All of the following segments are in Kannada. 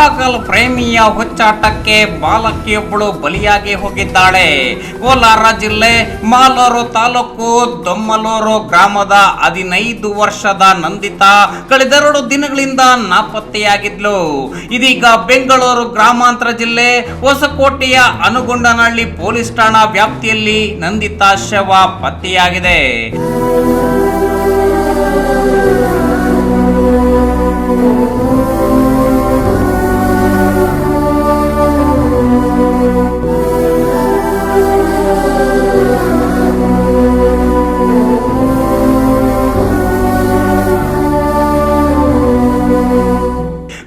ಪಾಗಲ್ ಪ್ರೇಮಿಯ ಹುಚ್ಚಾಟಕ್ಕೆ ಬಾಲಕಿಯೊಬ್ಬಳು ಬಲಿಯಾಗಿ ಹೋಗಿದ್ದಾಳೆ. ಕೋಲಾರ ಜಿಲ್ಲೆ ಮಾಲೂರು ತಾಲೂಕು ದೊಮ್ಮಲೂರು ಗ್ರಾಮದ ಹದಿನೈದು ವರ್ಷದ ನಂದಿತಾ ಕಳೆದೆರಡು ದಿನಗಳಿಂದ ನಾಪತ್ತೆಯಾಗಿದ್ಲು. ಇದೀಗ ಬೆಂಗಳೂರು ಗ್ರಾಮಾಂತರ ಜಿಲ್ಲೆ ಹೊಸಕೋಟೆಯ ಅನುಗೊಂಡನಹಳ್ಳಿ ಪೊಲೀಸ್ ಠಾಣಾ ವ್ಯಾಪ್ತಿಯಲ್ಲಿ ನಂದಿತಾ ಶವ ಪತ್ತೆಯಾಗಿದೆ.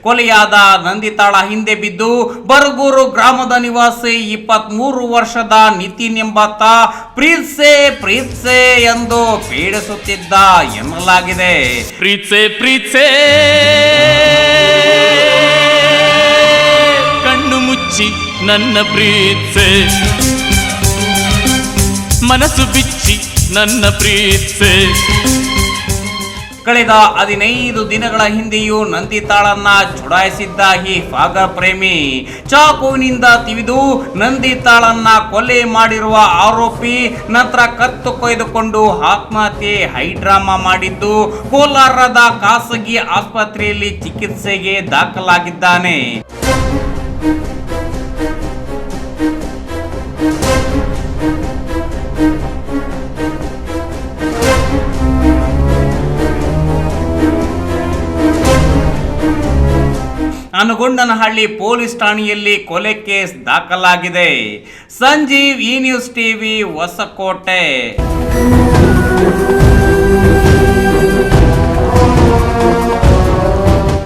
ಕೊಲೆಯಾದ ನಂದಿತಾಳ ಹಿಂದೆ ಬಿದ್ದು ಬರಗೂರು ಗ್ರಾಮದ ನಿವಾಸಿ ಇಪ್ಪತ್ಮೂರು ವರ್ಷದ ನಿತಿನ್ ಎಂಬಾತ ಪ್ರೀತ್ಸೆ ಪ್ರೀತ್ಸೆ ಎಂದು ಪೀಡಿಸುತ್ತಿದ್ದ ಎನ್ನಲಾಗಿದೆ. ಪ್ರೀತ್ಸೆ ಪ್ರೀತ್ಸೆ. ಕಣ್ಣು ಮುಚ್ಚಿ ನನ್ನ ಪ್ರೀತ್ಸೆ. ಮನಸ್ಸು ಬಿಚ್ಚಿ ನನ್ನ ಪ್ರೀತ್ಸೆ. ಕಳೆದ ಹದಿನೈದು ದಿನಗಳ ಹಿಂದೆಯೂ ನಂದಿತಾಳನ್ನ ಚುಡಾಯಿಸಿದ್ದ ಈ ಫಾಗ ಪ್ರೇಮಿ ಚಾಕುವಿನಿಂದ ತಿವಿದು ನಂದಿತಾಳನ್ನ ಕೊಲೆ ಮಾಡಿರುವ ಆರೋಪಿ ನಂತರ ಕತ್ತು ಕೊಯ್ದುಕೊಂಡು ಆತ್ಮಹತ್ಯೆ ಹೈಡ್ರಾಮಾ ಮಾಡಿದ್ದು, ಕೋಲಾರದ ಖಾಸಗಿ ಆಸ್ಪತ್ರೆಯಲ್ಲಿ ಚಿಕಿತ್ಸೆಗೆ ದಾಖಲಾಗಿದ್ದಾನೆ. ನನಗೊಂಡನಹಳ್ಳಿ ಪೊಲೀಸ್ ಠಾಣೆಯಲ್ಲಿ ಕೊಲೆ ಕೇಸ್ ದಾಖಲಾಗಿದೆ. ಸಂಜೀವ್ ಈ ನ್ಯೂಸ್ ಟಿವಿ ಹೊಸಕೋಟೆ.